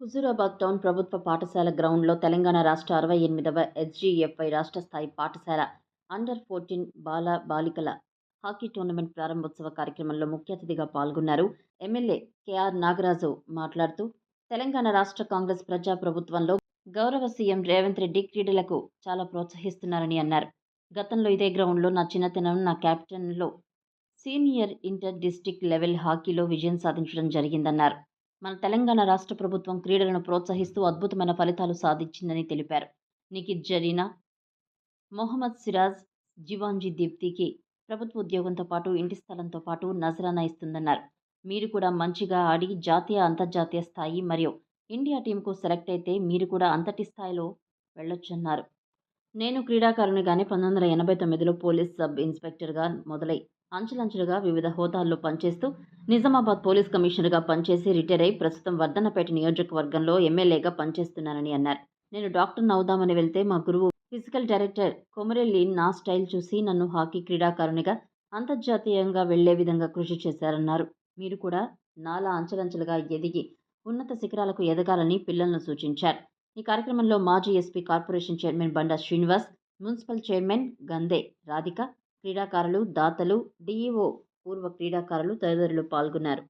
Huzurabad town ప్రభుత్వ పాఠశాల గ్రౌండ్లో తెలంగాణ రాష్ట్ర అరవై ఎనిమిదవ ఎస్జీఎఫ్ఐ రాష్ట్ర స్థాయి పాఠశాల అండర్ ఫోర్టీన్ బాల బాలికల హాకీ టోర్నమెంట్ ప్రారంభోత్సవ కార్యక్రమంలో ముఖ్య అతిథిగా పాల్గొన్నారు. ఎమ్మెల్యే కేఆర్ నాగరాజు మాట్లాడుతూ తెలంగాణ రాష్ట్ర కాంగ్రెస్ ప్రజా ప్రభుత్వంలో గౌరవ సీఎం రేవంత్ రెడ్డి క్రీడలకు చాలా ప్రోత్సహిస్తున్నారని అన్నారు. గతంలో ఇదే గ్రౌండ్లో నా చిన్నతనం నా క్యాప్టెన్లో సీనియర్ ఇంటర్ డిస్టిక్ లెవెల్ హాకీలో విజయం సాధించడం జరిగిందన్నారు. మన తెలంగాణ రాష్ట్ర ప్రభుత్వం క్రీడలను ప్రోత్సహిస్తూ అద్భుతమైన ఫలితాలు సాధించిందని తెలిపారు. నిఖిత్ జరీనా మొహమ్మద్ సిరాజ్ జివాంజీ దీప్తికి ప్రభుత్వ ఉద్యోగంతో పాటు ఇంటి స్థలంతో పాటు నజరానా ఇస్తుందన్నారు. మీరు కూడా మంచిగా ఆడి జాతీయ అంతర్జాతీయ స్థాయి మరియు ఇండియా టీంకు సెలెక్ట్ అయితే మీరు కూడా అంతటి స్థాయిలో వెళ్ళొచ్చన్నారు. నేను క్రీడాకారునిగానే పంతొమ్మిది వందల ఎనభై తొమ్మిదిలో పోలీస్ సబ్ ఇన్స్పెక్టర్గా మొదలై అంచెలంచెలుగా వివిధ హోదాల్లో పనిచేస్తూ నిజామాబాద్ పోలీస్ కమిషనర్గా పనిచేసి రిటైర్ అయి ప్రస్తుతం వర్ధన్నపేట నియోజకవర్గంలో ఎమ్మెల్యేగా పనిచేస్తున్నానని అన్నారు. నేను డాక్టర్ అవుదామని వెళ్తే మా గురువు ఫిజికల్ డైరెక్టర్ కొమరెల్లి నా స్టైల్ చూసి నన్ను హాకీ క్రీడాకారునిగా అంతర్జాతీయంగా వెళ్ళే విధంగా కృషి చేశారన్నారు. మీరు కూడా నాలా అంచెలంచెలుగా ఎదిగి ఉన్నత శిఖరాలకు ఎదగాలని పిల్లలను సూచించారు. ఈ కార్యక్రమంలో మాజీ SP corporation chairman Banda Srinivas municipal chairman Gande Radhika క్రీడాకారులు దాతలు డిఈఓ పూర్వ క్రీడాకారులు తదితరులు పాల్గొన్నారు.